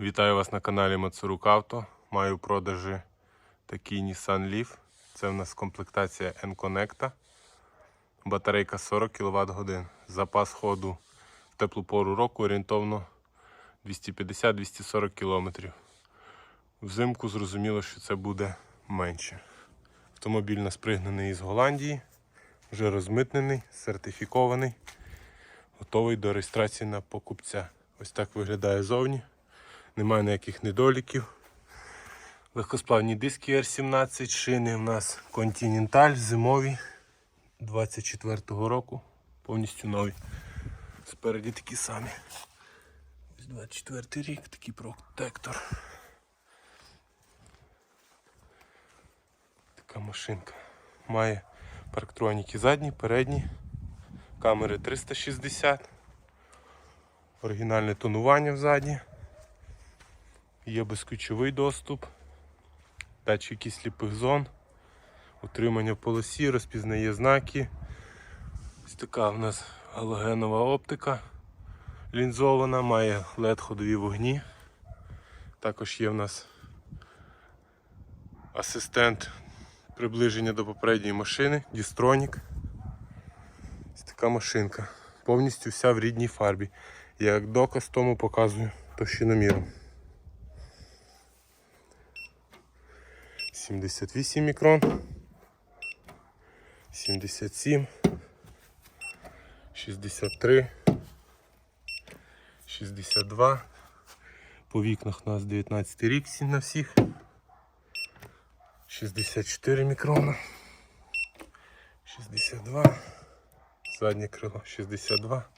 Вітаю вас на каналі Мацурук Авто. Маю в продажі такий Nissan Leaf. Це в нас комплектація N-Connect. Батарейка 40 кВт годин. Запас ходу в теплу пору року орієнтовно 250-240 км. Взимку зрозуміло, що це буде менше. Автомобіль нас пригнаний із Голландії, вже розмитнений, сертифікований, готовий до реєстрації на покупця. Ось так виглядає зовні. Немає ніяких недоліків. Легкосплавні диски R17, шини у нас Continental зимові 24-го року, повністю нові. Спереді такі самі. Ось 24 рік, такий протектор. Така машинка. Має парктроніки задні, передні, камери 360, оригінальне тонування взаді. Є безключовий доступ, датчики сліпих зон, утримання в полосі, розпізнає знаки. Ось така в нас галогенова оптика лінзована, має LED ходові вогні. Також є в нас асистент приближення до попередньої машини, Дістронік. Ось така машинка. Повністю вся в рідній фарбі. Як доказ тому показую товщиноміром. 78 мікрон, 77, 63, 62. По вікнах у нас 19 рік на всіх. 64 мікрона. 62. Заднє крило 62.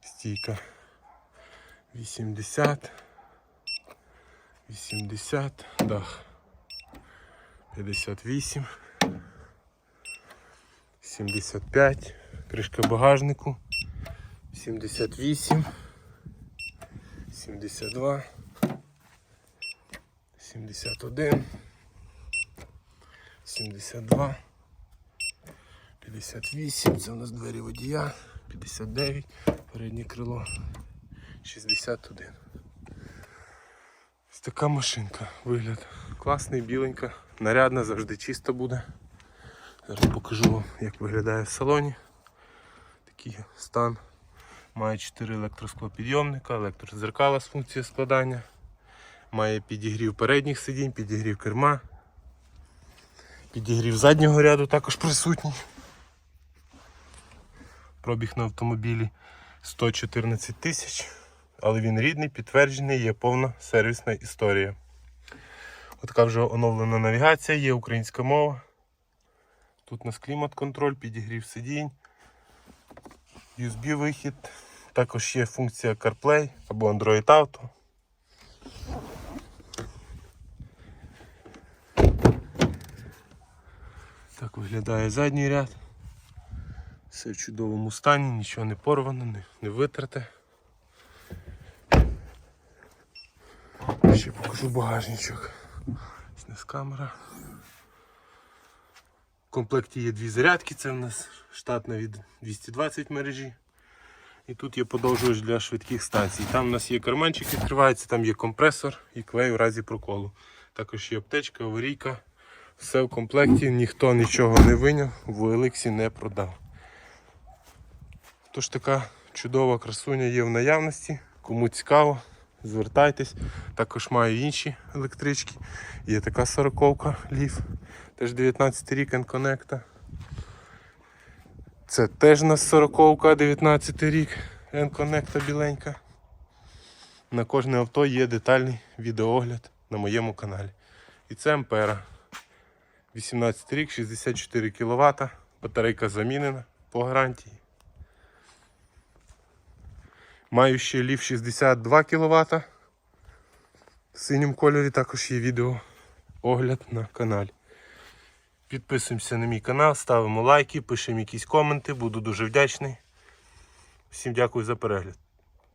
Стійка 80. 80. Дах. 58, 75, кришка багажнику, 78, 72, 71, 72, 58, це у нас двері водія, 59, переднє крило, 61. Ось така машинка. Вигляд класний, біленька, нарядна, завжди чисто буде. Зараз покажу вам, як виглядає в салоні. Такий стан. Має 4 електросклопідйомника, електрозеркала з функцією складання. Має підігрів передніх сидінь, підігрів керма. Підігрів заднього ряду також присутній. Пробіг на автомобілі 114 тисяч але він рідний, підтверджений, є повна сервісна історія. Отака вже оновлена навігація, є українська мова. Тут у нас клімат-контроль, підігрів сидінь, USB-вихід, також є функція CarPlay або Android Auto. Так виглядає задній ряд. Все в чудовому стані, нічого не порвано, не, не витрате. Ще покажу багажничок. Ось камера. В комплекті є дві зарядки, це в нас штатна від 220 мережі. І тут є подовжувач для швидких станцій. Там у нас є карманчик, відкривається, там є компресор і клей в разі проколу. Також є аптечка, аварійка. Все в комплекті, ніхто нічого не виняв, в Еликсі не продав. Тож така чудова красуня є в наявності. Кому цікаво, звертайтесь. Також маю інші електрички. Є така сороковка Leaf, теж 19 рік N-Connect. Це теж у нас сороковка, 19 рік N-Connect біленька. На кожне авто є детальний відеоогляд на моєму каналі. І це Ампера. 18 рік, 64 кВт, батарейка замінена по гарантії. Маю ще лів 62 кВт. В синьому кольорі також є відео огляд на каналі. Підписуємося на мій канал, ставимо лайки, пишемо якісь коменти, буду дуже вдячний. Всім дякую за перегляд.